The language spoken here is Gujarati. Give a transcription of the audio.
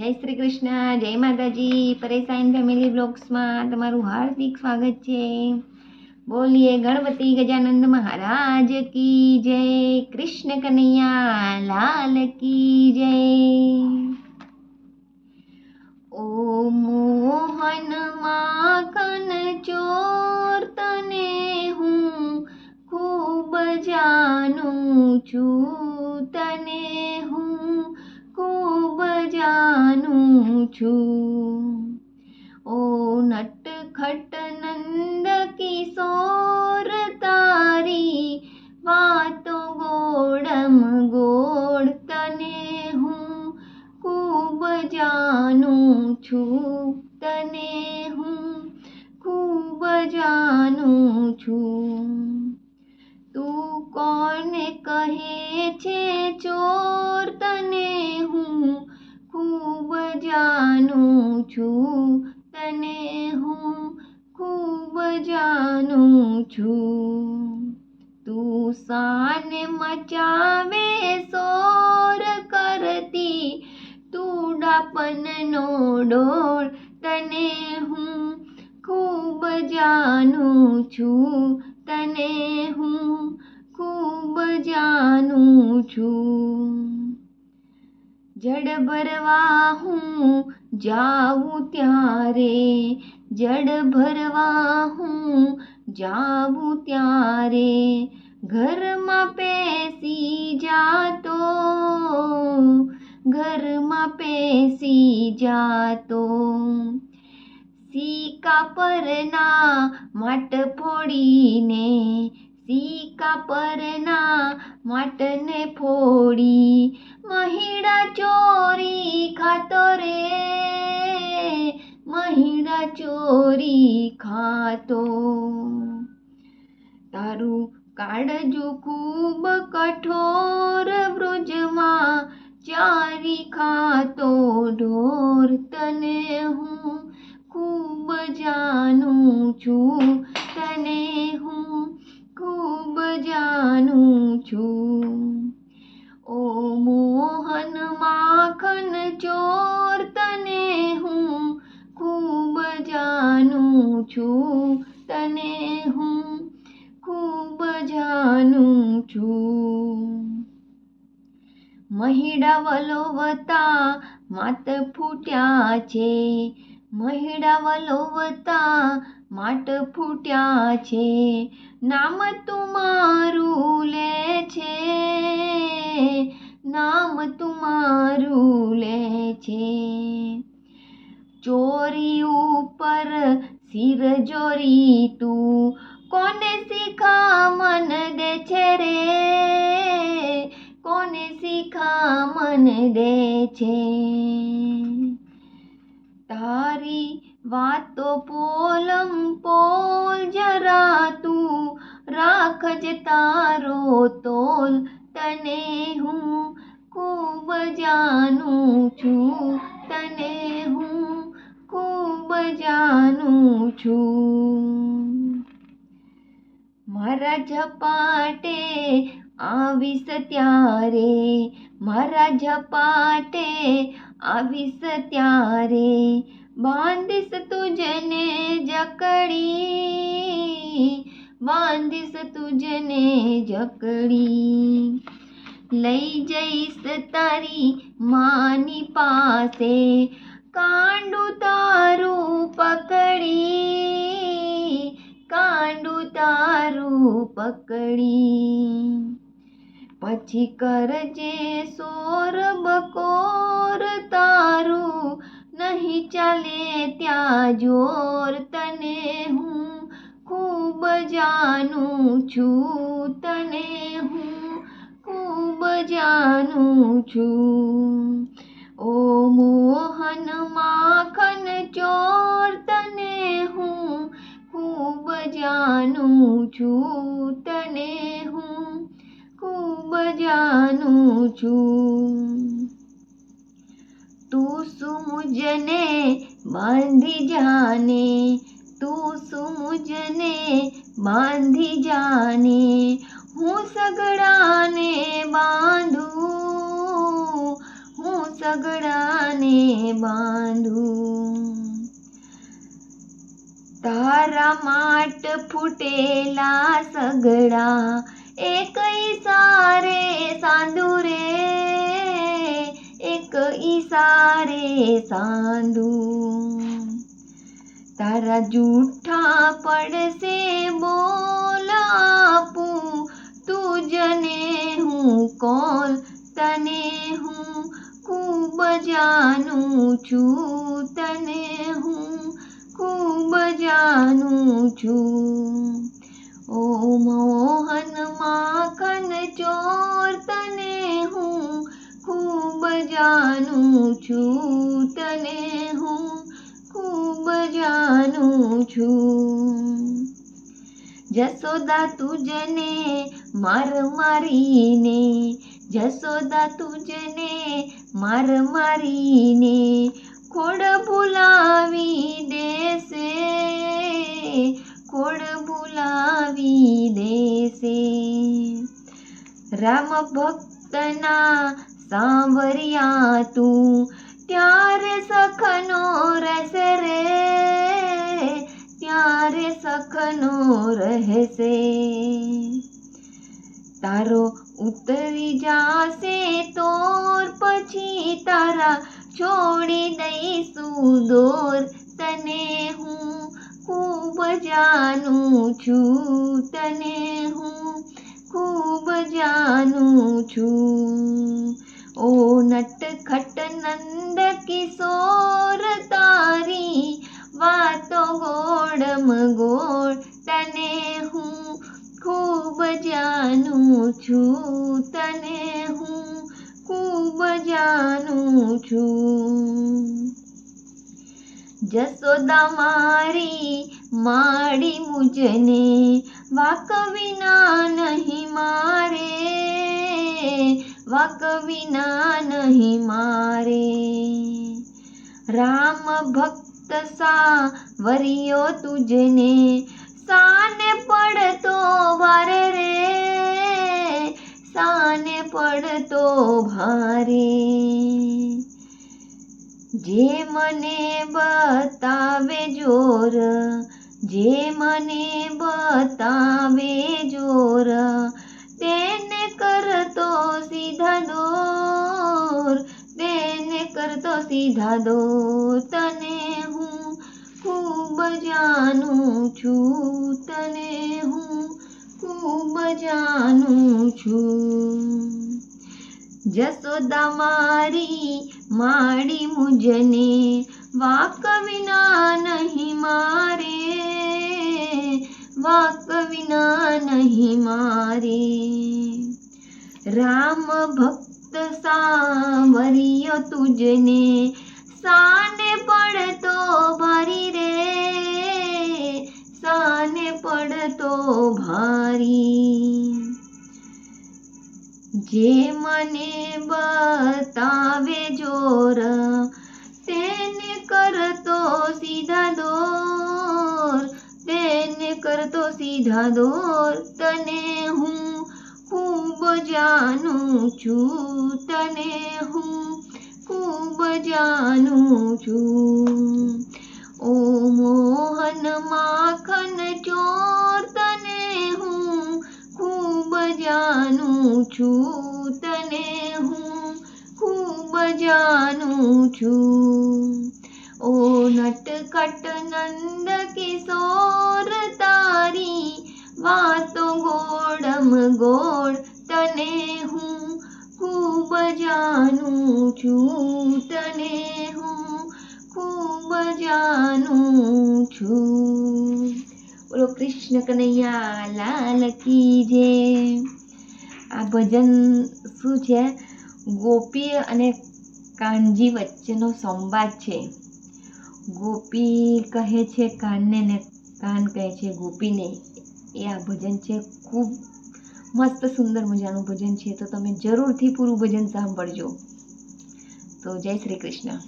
જય શ્રી કૃષ્ણ, જય માતાજી. પરેશાન ફેમિલી બ્લોગ્સમાં તમારું હાર્દિક સ્વાગત છે. બોલીએ ગણપતિ ગજાનંદ મહારાજ કી જય, કૃષ્ણ કનૈયા, લાલ કી જય. ઓ કોને કહે છે, ચોર તને હું ખૂબ જાણું છું. તને હું ખૂબ જાણું છું. તું શાન મચાવે સોર કરતી. તું ડાપનનો ડોળ, તને હું ખૂબ જાણું છું. તને હું જાણું છું. જડ ભરવા હું જાઉં ત્યારે, જડ ભરવા હું જાઉં ત્યારે, ઘરમાં પેસી જાતો, ઘરમાં પેસી જાતો. સિક્કા પરના માટ ફોડીને સિક્કા પરના માટને ફોડી મહિડા ચોરી ખાતો રે મહિડા ચોરી ખાતો. તારું કાળજું ખૂબ કઠોર, વૃજમાં ચારી ખાતો ઢોર તને હું ખૂબ જાણું છું, તને હું જાણું છું ઓ મોહન માખન ચોર તને હું ખૂબ જાણું છું તને હું ખૂબ જાણું છું મહિડા વલોવતા માત ફૂટ્યા છે. મહિડા વલોવતા માટ ફૂટ્યા છે. નામ તુમારું લે છે. નામ તુમારું લે છે. ચોરી ઉપર સિર જોરી તું. કોને શિખામણ દે છે રે? કોને શીખા મન દે છે? તારી વાતો પોલમ પોલ, જરા તું રાખજ તારો તોલ. તને હું ખૂબ જાણું છું, તને હું ખૂબ જાણું છું. મારા ઝપાટે આવીશ ત્યારે, મારા ઝપાટે આવીશ ત્યારે. બાંધીશ તુજને જકડી. બાંધીશ તુજને જકડી. લઈ જઈશ તારી માની પાસે. કાંડું તારું પકડી. કાંડું તારું પકડી. પછી કરજે સોર બકોર તારું, નહીં ચાલે ત્યાં જોર તને હું ખૂબ જાણું છું, તને હું ખૂબ જાણું છું. ઓ મોહન માખન ચોર તને હું ખૂબ જાણું છું, તને હું ખૂબ જાણું છું. તું શું મુજને બાંધી જાને? તું શું મુજને બાંધી જાને? હું સગડાને બાંધું, હું સગડાને બાંધું. તારા માટ ફૂટેલા સગડા એક ઈસારે સાંધુ રે એક ઈસારે સાંધુ તારા જૂઠા પડશે બોલ આપું તુજને હું કોલ તને હું ખૂબ જાણું છું તને હું ખૂબ જાણું છું ઓ મોહન માખન ચોર તને હું ખૂબ જાણું છું, તને હું ખૂબ જાણું છું. જસોદા તુજને માર મારીને જસોદા તુજને માર મારીને ખોડ ભૂલાવી દેશે, ખોડ રામ ભક્તના સાંભળ્યા તું. ત્યારે સખનો રહેશે રે, ત્યારે સખનો રહેશે. તારો ઉતરી જાશે તોર પછી તારા છોડી દઈશું દોર. તને હું ખૂબ જાણું છું, તને હું જાણું છું ઓ નટખટ નંદ કિશોર તારી વાતો ગોળમ ગોળ તને હું ખૂબ જાણું છું તને હું ખૂબ જાણું છું જસોદા મારી માડી મુજને વાક વિના નહીં મારે, વાક વિના નહીં મારે. રામ ભક્ત સા વરિયો તુજને, સાને પડતો વારે રે, સાને પડતો ભારે. જે મને બતાવે જોર, જે મને બતાવે જોર, તેને કરતો સીધા દોર, તેને કરતો સીધા દોર, તને હું ખૂબ જાણું છું, તને હું ખૂબ જાણું છું. જસોદા મારી માડી મુજને, વાક વિના નહીં મારે, વાક વિના નહીં મારે. રામ ભક્ત સાંવરિયો તુજને, સાને પડતો ભારી રે, સાને પડતો ભારી. જે મને બતાવે જોર તેને કરતો સીધા દોર તેને કરતો સીધા દોર તને હું ખૂબ જાણું છું તને હું ખૂબ જાણું છું ઓ મોહન માખન જાણું છું તને હું ખૂબ જાણું છું. ઓ નટકટ નંદ કિશોર, તારી વાતો ગોળમ ગોળ, તને હું ખૂબ જાણું છું. કૃષ્ણ કનૈયા, લાલ કી જે આ ભજન શું છે? ગોપી અને કાનજી વચ્ચેનો સંવાદ છે. ગોપી કહે છે કાનને ને કાન કહે છે ગોપીને. એ આ ભજન છે. ખૂબ મસ્ત સુંદર મજાનું ભજન છે. તો તમે જરૂરથી પૂરું ભજન સાંભળજો. તો જય શ્રી કૃષ્ણ.